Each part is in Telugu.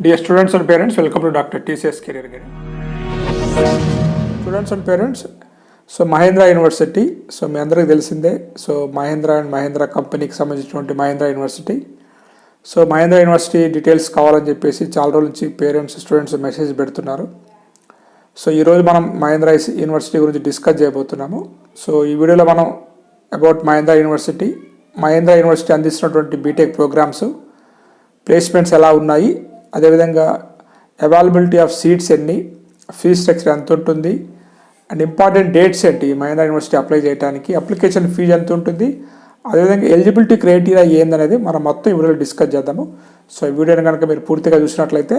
Dear students and parents welcome to doctor TCS career guide students and parents so Mahindra university so మీ అందరికీ తెలిసిందే సో మహేంద్ర అండ్ మహేంద్ర కంపెనీకి సంబంధించినటువంటి Mahindra university so Mahindra university details కావాలని చెప్పేసి చాలా రోజుల నుంచి పేరెంట్స్ స్టూడెంట్స్ మెసేజ్ పెడుతున్నారు. సో ఈరోజు మనం మహేంద్ర యూనివర్సిటీ గురించి డిస్కస్ చేయబోతున్నాము. సో ఈ వీడియోలో మనం about Mahindra university Mahindra university అందిస్తున్నటువంటి బీటెక్ ప్రోగ్రామ్స్ ప్లేస్మెంట్స్ ఎలా ఉన్నాయి అదేవిధంగా అవైలబిలిటీ ఆఫ్ సీట్స్ ఎన్ని ఫీజ్ స్ట్రక్చర్ ఎంత ఉంటుంది అండ్ ఇంపార్టెంట్ డేట్స్ ఏంటి మహేంద్ర యూనివర్సిటీ అప్లై చేయడానికి అప్లికేషన్ ఫీజు ఎంత ఉంటుంది అదేవిధంగా ఎలిజిబిలిటీ క్రైటీరియా ఏందనేది మనం మొత్తం ఈ వీడియోలో డిస్కస్ చేద్దాము. సో ఈ వీడియోని కనుక మీరు పూర్తిగా చూసినట్లయితే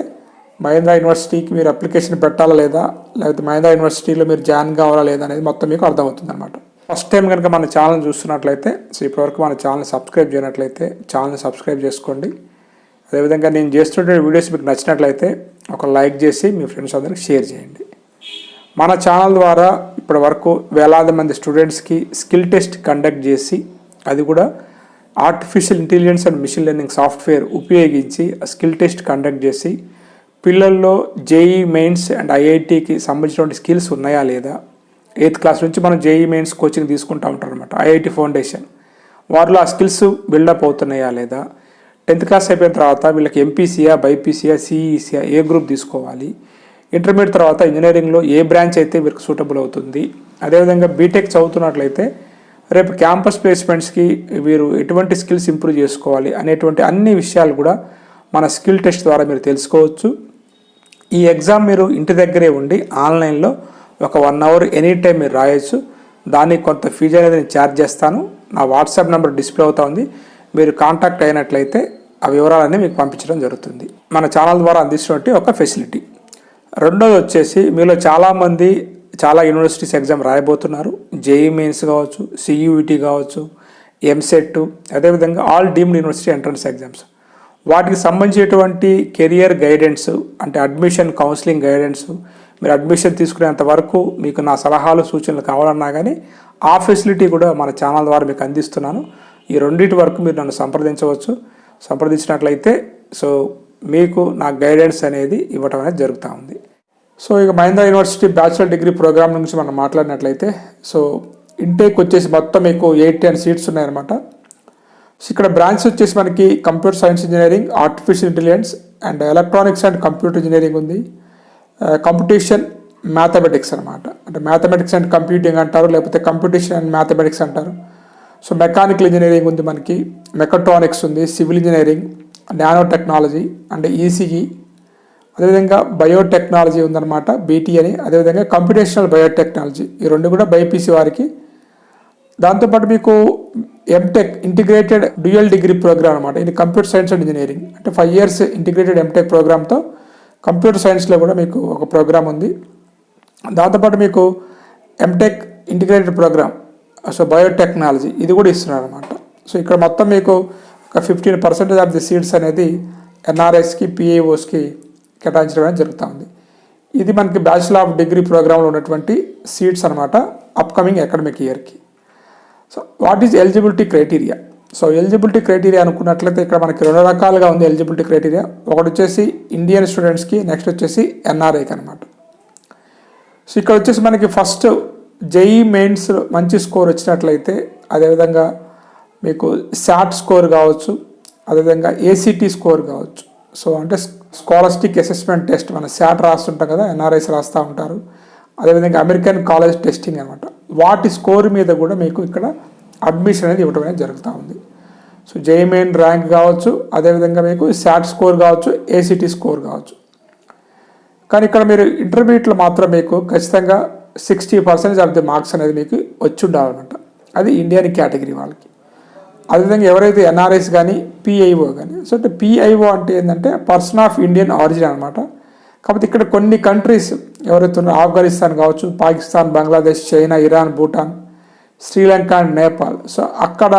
మహేంద్ర యూనివర్సిటీకి మీరు అప్లికేషన్ పెట్టాలా లేదా లేకపోతే మహేంద్ర యూనివర్సిటీలో మీరు జాయిన్ కావాలా లేదా అనేది మొత్తం మీకు అర్థమవుతుంది అనమాట ఫస్ట్ టైం కనుక మన ఛానల్ చూస్తున్నట్లయితే సో ఇప్పటివరకు మన ఛానల్ సబ్స్క్రైబ్ చేయనట్లయితే ఛానల్ని సబ్స్క్రైబ్ చేసుకోండి. అదేవిధంగా నేను చేస్తున్న వీడియోస్ మీకు నచ్చినట్లయితే ఒక లైక్ చేసి మీ ఫ్రెండ్స్ అందరికి షేర్ చేయండి. మన ఛానల్ ద్వారా ఇప్పటి వరకు వేలాది మంది స్టూడెంట్స్కి స్కిల్ టెస్ట్ కండక్ట్ చేసి అది కూడా artificial intelligence and machine learning software ఉపయోగించి స్కిల్ టెస్ట్ కండక్ట్ చేసి పిల్లల్లో జేఈ మెయిన్స్ అండ్ ఐఐటికి సంబంధించినటువంటి స్కిల్స్ ఉన్నాయా లేదా? ఎయిత్ క్లాస్ నుంచి మనం జేఈ మెయిన్స్ కోచింగ్ తీసుకుంటూ ఉంటారు అనమాట ఐఐటి ఫౌండేషన్ వారిలో ఆ స్కిల్స్ బిల్డప్ అవుతున్నాయా లేదా? టెన్త్ క్లాస్ అయిపోయిన తర్వాత వీళ్ళకి ఎంపీసీయా బైపీసీయా సిఈసీయా ఏ గ్రూప్ తీసుకోవాలి? ఇంటర్మీడియట్ తర్వాత ఇంజనీరింగ్లో ఏ బ్రాంచ్ అయితే వీరికి సూటబుల్ అవుతుంది? అదేవిధంగా బీటెక్ చదువుతున్నట్లయితే రేపు క్యాంపస్ ప్లేస్మెంట్స్కి వీరు ఎటువంటి స్కిల్స్ ఇంప్రూవ్ చేసుకోవాలి అనేటువంటి అన్ని విషయాలు కూడా మన స్కిల్ టెస్ట్ ద్వారా మీరు తెలుసుకోవచ్చు. ఈ ఎగ్జామ్ మీరు ఇంటి దగ్గరే ఉండి ఆన్లైన్లో ఒక వన్ అవర్ ఎనీ టైం మీరు రాయొచ్చు. దానికి కొంత ఫీజు అనేది నేను ఛార్జ్ చేస్తాను. నా వాట్సాప్ నెంబర్ డిస్ప్లే అవుతా ఉంది. మీరు కాంటాక్ట్ అయినట్లయితే ఆ వివరాలన్నీ మీకు పంపించడం జరుగుతుంది. మన ఛానల్ ద్వారా అందిస్తున్నట్టు ఒక ఫెసిలిటీ రెండోది వచ్చేసి మీలో చాలామంది చాలా యూనివర్సిటీస్ ఎగ్జామ్ రాయబోతున్నారు. జేఈ మెయిన్స్ కావచ్చు సియూఈటీ కావచ్చు ఎంసెట్ అదేవిధంగా all deemed university entrance exams వాటికి సంబంధించినటువంటి కెరియర్ గైడెన్స్ అంటే అడ్మిషన్ కౌన్సిలింగ్ గైడెన్స్ మీరు అడ్మిషన్ తీసుకునేంత వరకు మీకు నా సలహాలు సూచనలు కావాలన్నా కానీ ఆ ఫెసిలిటీ కూడా మన ఛానల్ ద్వారా మీకు అందిస్తున్నాను. ఈ రెండింటి వరకు మీరు నన్ను సంప్రదించవచ్చు. సంప్రదించినట్లయితే సో మీకు నా గైడెన్స్ అనేది ఇవ్వటం అనేది జరుగుతూ ఉంది. సో ఇక Mahindra university bachelor degree programme నుంచి మనం మాట్లాడినట్లయితే సో ఇంటేక్ వచ్చేసి మొత్తం మీకు ఎయిట్ టెన్ సీట్స్ ఉన్నాయన్నమాట. సో ఇక్కడ బ్రాంచ్ వచ్చేసి మనకి computer science engineering artificial intelligence and electronics and computer engineering ఉంది. కంపిటీషన్ మ్యాథమెటిక్స్ అనమాట అంటే మ్యాథమెటిక్స్ అండ్ కంప్యూటింగ్ అంటారు లేకపోతే కంపిటీషన్ అండ్ మ్యాథమెటిక్స్ అంటారు. సో మెకానికల్ ఇంజనీరింగ్ ఉంది మనకి మెకట్రానిక్స్ ఉంది సివిల్ ఇంజనీరింగ్ నానో టెక్నాలజీ అంటే ఈసీఈ అదేవిధంగా బయోటెక్నాలజీ ఉందన్నమాట బీటీ అని. అదేవిధంగా కంప్యూటేషనల్ బయోటెక్నాలజీ ఈ రెండు కూడా బైపీసీ వారికి. దాంతోపాటు మీకు MTech integrated dual degree program అనమాట ఇది కంప్యూటర్ సైన్స్ అండ్ ఇంజనీరింగ్ అంటే ఫైవ్ ఇయర్స్ ఇంటిగ్రేటెడ్ ఎంటెక్ ప్రోగ్రామ్తో కంప్యూటర్ సైన్స్లో కూడా మీకు ఒక ప్రోగ్రామ్ ఉంది. దాంతోపాటు మీకు MTech integrated program so biotechnology ఇది కూడా ఇస్తున్నారు అనమాట సో ఇక్కడ మొత్తం మీకు ఒక fifteen percentage of the seats అనేది ఎన్ఆర్ఎస్కి పిఏఓస్కి కేటాయించడం అనేది జరుగుతూ ఉంది ఇది మనకి బ్యాచిలర్ ఆఫ్ డిగ్రీ ప్రోగ్రాంలో ఉన్నటువంటి సీట్స్ అనమాట అప్కమింగ్ అకాడమిక్ ఇయర్కి so what is eligibility criteria so eligibility criteria అనుకున్నట్లయితే ఇక్కడ మనకి రెండు రకాలుగా ఉంది ఎలిజిబిలిటీ క్రైటీరియా ఒకటి వచ్చేసి ఇండియన్ స్టూడెంట్స్కి నెక్స్ట్ వచ్చేసి ఎన్ఆర్ఐకి అనమాట సో ఇక్కడ వచ్చేసి మనకి ఫస్ట్ జేఈ మెయిన్స్ మంచి స్కోర్ వచ్చినట్లయితే అదేవిధంగా మీకు శాట్ స్కోర్ కావచ్చు అదేవిధంగా ఏసీటీ స్కోర్ కావచ్చు. సో అంటే స్కాలర్స్టిక్ అసెస్మెంట్ టెస్ట్ మన శాట్ రాస్తుంటాం కదా ఎన్ఆర్ఐస్ రాస్తూ ఉంటారు. అదేవిధంగా అమెరికన్ కాలేజ్ టెస్టింగ్ అనమాట వాటి స్కోర్ మీద కూడా మీకు ఇక్కడ అడ్మిషన్ అనేది ఇవ్వడం అనేది జరుగుతూ ఉంది. సో జేఈమెయిన్ ర్యాంక్ కావచ్చు అదేవిధంగా మీకు శాట్ స్కోర్ కావచ్చు ఏసీటీ స్కోర్ కావచ్చు. కానీ ఇక్కడ మీరు ఇంటర్మీడియట్లో మాత్రం మీకు ఖచ్చితంగా sixty percentage of the marks అనేది మీకు వచ్చి ఉండాలన్నమాట అది ఇండియన్ కేటగిరీ వాళ్ళకి. అదేవిధంగా ఎవరైతే ఎన్ఆర్ఎస్ కానీ పిఐఓ కానీ సో అంటే పిఐఓ అంటే ఏంటంటే పర్సన్ ఆఫ్ ఇండియన్ ఆరిజిన్ అనమాట కాకపోతే ఇక్కడ కొన్ని కంట్రీస్ ఎవరైతే ఉన్నారో ఆఫ్ఘనిస్తాన్ కావచ్చు Pakistan Bangladesh China Iran Bhutan Sri Lanka and Nepal so అక్కడ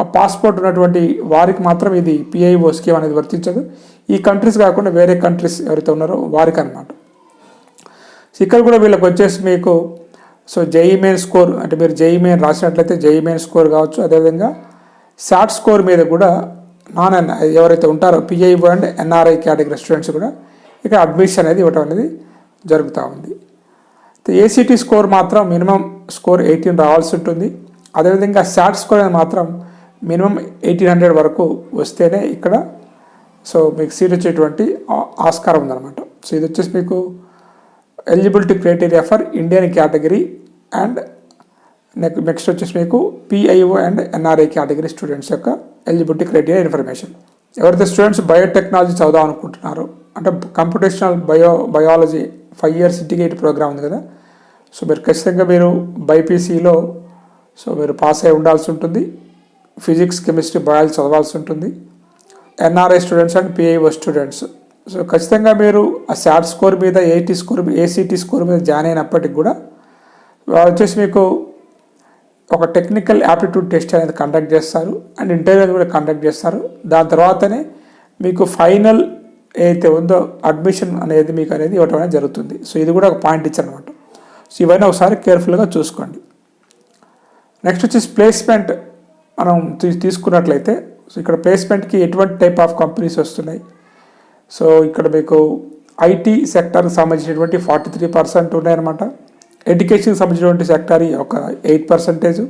ఆ పాస్పోర్ట్ ఉన్నటువంటి వారికి మాత్రం ఇది పిఐఓ స్కీమ్ అనేది వర్తించదు. ఈ కంట్రీస్ కాకుండా వేరే కంట్రీస్ ఎవరైతే ఉన్నారో వారికి అనమాట ఇక్కడ కూడా వీళ్ళకి వచ్చేసి మీకు సో జేఈ మెయిన్ స్కోర్ అంటే మీరు జేఈ మెయిన్ రాసినట్లయితే జేఈ మెయిన్ స్కోర్ కావచ్చు. అదేవిధంగా శాట్ స్కోర్ మీద కూడా నాన్ ఎన్ ఎవరైతే ఉంటారో PI and NRI category students కూడా ఇక్కడ అడ్మిషన్ అనేది ఇవ్వటం అనేది జరుగుతూ ఉంది. ఏసీటీ స్కోర్ మాత్రం మినిమం స్కోర్ ఎయిటీన్ రావాల్సి ఉంటుంది. అదేవిధంగా షార్ట్ స్కోర్ అనేది మాత్రం మినిమం ఎయిటీన్ హండ్రెడ్ వరకు వస్తేనే ఇక్కడ సో మీకు సీట్ వచ్చేటువంటి ఆస్కారం ఉందన్నమాట. సో ఇది వచ్చేసి మీకు eligibility criteria for Indian category and next వచ్చేసి మీకు PIO and NRI category students యొక్క ఎలిజిబిలిటీ క్రైటీరియా ఇన్ఫర్మేషన్ ఎవరైతే స్టూడెంట్స్ బయోటెక్నాలజీ చదువుదాం అనుకుంటున్నారో అంటే computational bio biology five years integrate program ఉంది కదా సో మీరు ఖచ్చితంగా మీరు బైపీసీలో సో మీరు పాస్ అయి ఉండాల్సి ఉంటుంది. ఫిజిక్స్ కెమిస్ట్రీ బయాలజీ చదవాల్సి ఉంటుంది. NRI students and PIO students so ఖచ్చితంగా మీరు ఆ శాట్ స్కోర్ మీద ఏటీ స్కోర్ ఏసీటీ స్కోర్ మీద జాయిన్ అయినప్పటికి కూడా వాళ్ళు వచ్చేసి మీకు ఒక టెక్నికల్ యాప్టిట్యూడ్ టెస్ట్ అనేది కండక్ట్ చేస్తారు. అండ్ ఇంటర్వ్యూ కూడా కండక్ట్ చేస్తారు. దాని తర్వాతనే మీకు ఫైనల్ ఏదైతే ఉందో అడ్మిషన్ అనేది మీకు అనేది ఇవ్వటం అనేది జరుగుతుంది. సో ఇది కూడా ఒక పాయింట్ ఇచ్చారనమాట సో ఇవన్నీ ఒకసారి కేర్ఫుల్గా చూసుకోండి. నెక్స్ట్ వచ్చేసి ప్లేస్మెంట్ మనం తీసుకున్నట్లయితే సో ఇక్కడ ప్లేస్మెంట్కి ఎటువంటి టైప్ ఆఫ్ కంపెనీస్ వస్తున్నాయి? సో ఇక్కడ మీకు ఐటీ సెక్టర్కి సంబంధించినటువంటి ఫార్టీ త్రీ పర్సెంట్ ఉన్నాయన్నమాట. ఎడ్యుకేషన్కి సంబంధించినటువంటి సెక్టర్ ఒక ఎయిట్ పర్సెంటేజ్.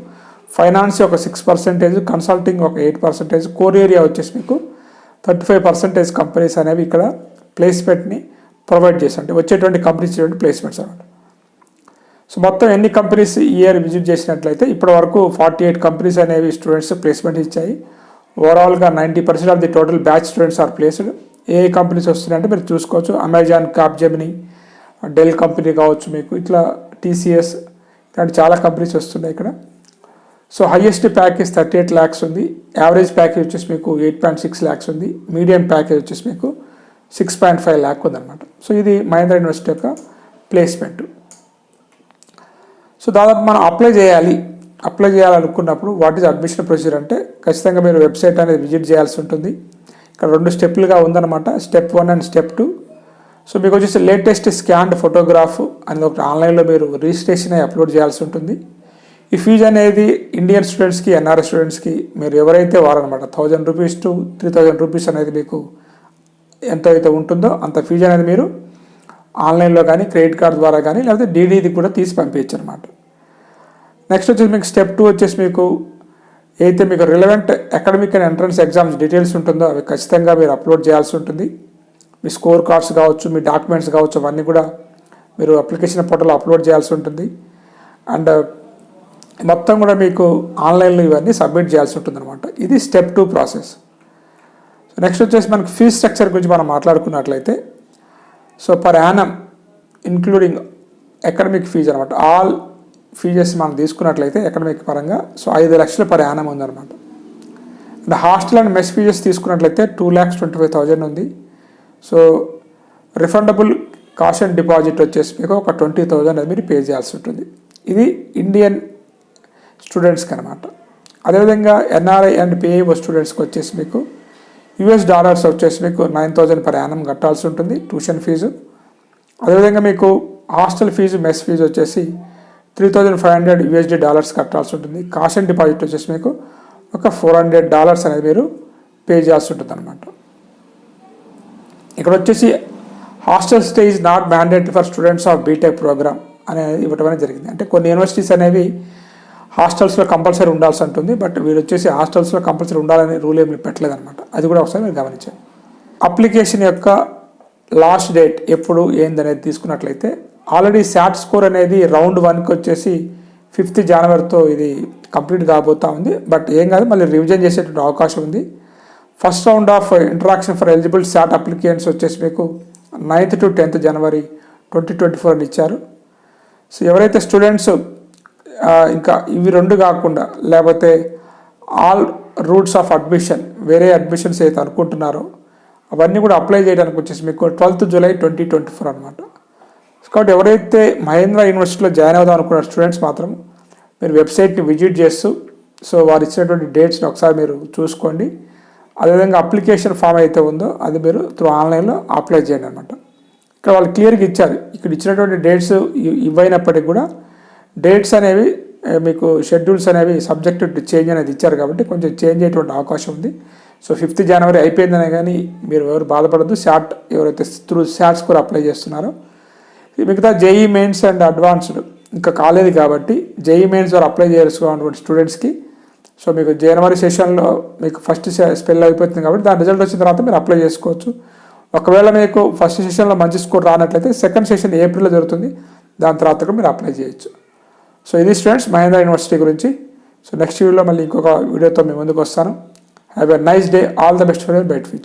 ఫైనాన్స్ ఒక సిక్స్ పర్సెంటేజ్. కన్సల్టింగ్ ఒక ఎయిట్ పర్సెంటేజ్. కోర్ ఏరియా వచ్చేసి మీకు థర్టీ ఫైవ్ పర్సెంటేజ్ కంపెనీస్ అనేవి ఇక్కడ ప్లేస్మెంట్ని ప్రొవైడ్ చేసి అంటే వచ్చేటువంటి కంపెనీస్ ఇచ్చేటువంటి ప్లేస్మెంట్స్ అనమాట సో మొత్తం ఎన్ని కంపెనీస్ ఈ ఇయర్ విజిట్ చేసినట్లయితే ఇప్పటి వరకు ఫార్టీ ఎయిట్ కంపెనీస్ అనేవి స్టూడెంట్స్ ప్లేస్మెంట్ ఇచ్చాయి. ఓవరాల్గా ninety percent of the total batch students are placed. A companies వస్తున్నాయంటే మీరు చూసుకోవచ్చు. అమెజాన్ క్యాప్జెమిని డెల్ కంపెనీ కావచ్చు మీకు. ఇట్లా టీసీఎస్ ఇలాంటి చాలా కంపెనీస్ వస్తున్నాయి ఇక్కడ. So highest package thirty eight lakhs ఉంది. యావరేజ్ ప్యాకేజ్ వచ్చేసి మీకు ఎయిట్ పాయింట్ సిక్స్ ల్యాక్స్ ఉంది. మీడియం ప్యాకేజ్ వచ్చేసి మీకు సిక్స్ పాయింట్ ఫైవ్ ల్యాక్ ఉందన్నమాట. సో ఇది మహేంద్ర యూనివర్సిటీ యొక్క ప్లేస్మెంట్ సో దాదాపు మనం అప్లై చేయాలి. అప్లై చేయాలనుకున్నప్పుడు వాట్ ఈజ్ అడ్మిషన్ ప్రొసీజర్ అంటే ఖచ్చితంగా మీరు వెబ్సైట్ అనేది విజిట్ చేయాల్సి ఉంటుంది. ఇక్కడ రెండు స్టెప్లుగా ఉందన్నమాట. Step one and step two. So మీకు వచ్చేసి లేటెస్ట్ స్కాన్డ్ ఫోటోగ్రాఫ్ అనేది ఒకటి ఆన్లైన్లో మీరు రిజిస్ట్రేషన్ అయి అప్లోడ్ చేయాల్సి ఉంటుంది. ఈ ఫీజు అనేది ఇండియన్ స్టూడెంట్స్కి ఎన్ఆర్ఐ స్టూడెంట్స్కి మీరు ఎవరైతే వారనమాట thousand rupees to three thousand rupees అనేది మీకు ఎంత అయితే ఉంటుందో అంత ఫీజు అనేది మీరు ఆన్లైన్లో కానీ క్రెడిట్ కార్డ్ ద్వారా కానీ లేకపోతే డీడీది కూడా తీసి పంపించచ్చు అనమాట నెక్స్ట్ వచ్చేసి మీకు స్టెప్ టూ వచ్చేసి మీకు అయితే మీకు relevant academic and entrance exams details ఉంటుందో అవి ఖచ్చితంగా మీరు అప్లోడ్ చేయాల్సి ఉంటుంది. మీ స్కోర్ కార్డ్స్ కావచ్చు మీ డాక్యుమెంట్స్ కావచ్చు అవన్నీ కూడా మీరు అప్లికేషన్ పోర్టల్ అప్లోడ్ చేయాల్సి ఉంటుంది. అండ్ uh, మొత్తం కూడా మీకు ఆన్లైన్లో ఇవన్నీ సబ్మిట్ చేయాల్సి ఉంటుంది అనమాట ఇది step two process so next వచ్చేసి మనకి ఫీజ్ స్ట్రక్చర్ గురించి మనం మాట్లాడుకున్నట్లయితే so per annum including academic fees అనమాట ఆల్ ఫీజెస్ మనం తీసుకున్నట్లయితే ఎకనమిక్ పరంగా సో ఐదు లక్షల పర్ యానం ఉందన్నమాట. And hostel and mess fees తీసుకున్నట్లయితే two lakhs twenty five thousand ఉంది. So refundable cost and deposit వచ్చేసి మీకు ఒక ట్వంటీ థౌజండ్ అది మీరు పే చేయాల్సి ఉంటుంది. ఇది ఇండియన్ స్టూడెంట్స్కి అనమాట అదేవిధంగా ఎన్ఆర్ఐ అండ్ పిఐఓ స్టూడెంట్స్కి వచ్చేసి మీకు యుఎస్ డాలర్స్ వచ్చేసి మీకు నైన్ థౌజండ్ పర్ యానం కట్టాల్సి ఉంటుంది ట్యూషన్ ఫీజు అదేవిధంగా మీకు హాస్టల్ ఫీజు మెస్ ఫీజు వచ్చేసి three thousand five hundred USD dollars కట్టాల్సి ఉంటుంది. కాస్ట్ అండ్ డిపాజిట్ వచ్చేసి మీకు ఒక ఫోర్ హండ్రెడ్ డాలర్స్ అనేది మీరు పే చేయాల్సి ఉంటుంది అనమాట ఇక్కడ వచ్చేసి hostel stay is not mandatory for students of BTech program అనేది ఇవ్వటం జరిగింది. అంటే కొన్ని యూనివర్సిటీస్ అనేవి హాస్టల్స్లో కంపల్సరీ ఉండాల్సి ఉంటుంది. బట్ వీళ్ళు వచ్చేసి హాస్టల్స్లో కంపల్సరీ ఉండాలని రూల్ ఏమి పెట్టలేదు అనమాట అది కూడా ఒకసారి మీరు గమనించండి. అప్లికేషన్ యొక్క లాస్ట్ డేట్ ఎప్పుడు ఏందనేది తీసుకున్నట్లయితే ఆల్రెడీ శాట్ స్కోర్ అనేది రౌండ్ వన్కి వచ్చేసి ఫిఫ్త్ జనవరితో ఇది కంప్లీట్ కాబోతా ఉంది. బట్ ఏం కాదు మళ్ళీ రివిజన్ చేసేటువంటి అవకాశం ఉంది. First round of interaction for eligible SAT applications వచ్చేసి మీకు ninth to tenth January twenty twenty four ఇచ్చారు. సో ఎవరైతే స్టూడెంట్స్ ఇంకా ఇవి రెండు కాకుండా లేకపోతే ఆల్ రూట్స్ ఆఫ్ అడ్మిషన్ వేరే అడ్మిషన్స్ అయితే అనుకుంటున్నారో అవన్నీ కూడా అప్లై చేయడానికి వచ్చేసి మీకు twelfth July twenty twenty four అనమాట కాబట్టి ఎవరైతే మహేంద్ర యూనివర్సిటీలో జాయిన్ అవుదాం అనుకున్న స్టూడెంట్స్ మాత్రం మీరు వెబ్సైట్ని విజిట్ చేస్తూ సో వారు ఇచ్చినటువంటి డేట్స్ని ఒకసారి మీరు చూసుకోండి. అదేవిధంగా అప్లికేషన్ ఫామ్ అయితే ఉందో అది మీరు త్రూ ఆన్లైన్లో అప్లై చేయండి అనమాట ఇక్కడ వాళ్ళు క్లియర్గా ఇచ్చారు. ఇక్కడ ఇచ్చినటువంటి డేట్స్ ఇవ్వైనప్పటికీ కూడా డేట్స్ అనేవి మీకు షెడ్యూల్స్ అనేవి సబ్జెక్ట్ చేంజ్ అనేది ఇచ్చారు కాబట్టి కొంచెం చేంజ్ అయ్యేటువంటి అవకాశం ఉంది. సో ఫిఫ్త్ జనవరి అయిపోయిందనే కానీ మీరు ఎవరు బాధపడద్దు. షార్ట్ ఎవరైతే త్రూ షార్ట్స్ కూడా అప్లై చేస్తున్నారో మిగతా జేఈ మెయిన్స్ అండ్ అడ్వాన్స్డ్ ఇంకా కాలేదు కాబట్టి జేఈ మెయిన్స్ వారు అప్లై చేసుకోవాలన్నటువంటి స్టూడెంట్స్కి. సో మీకు జనవరి సెషన్లో మీకు ఫస్ట్ స్పెల్ అయిపోతుంది కాబట్టి దాని రిజల్ట్ వచ్చిన తర్వాత మీరు అప్లై చేసుకోవచ్చు. ఒకవేళ మీకు ఫస్ట్ సెషన్లో మంచి స్కోర్ రానట్లయితే సెకండ్ సెషన్ ఏప్రిల్లో జరుగుతుంది. దాని తర్వాత కూడా మీరు అప్లై చేయొచ్చు. సో ఇది స్టూడెంట్స్ మహేంద్ర యూనివర్సిటీ గురించి. సో నెక్స్ట్ వీడియోలో మళ్ళీ ఇంకొక వీడియోతో మేము ముందుకు వస్తాను. Have a nice day all the best for your better future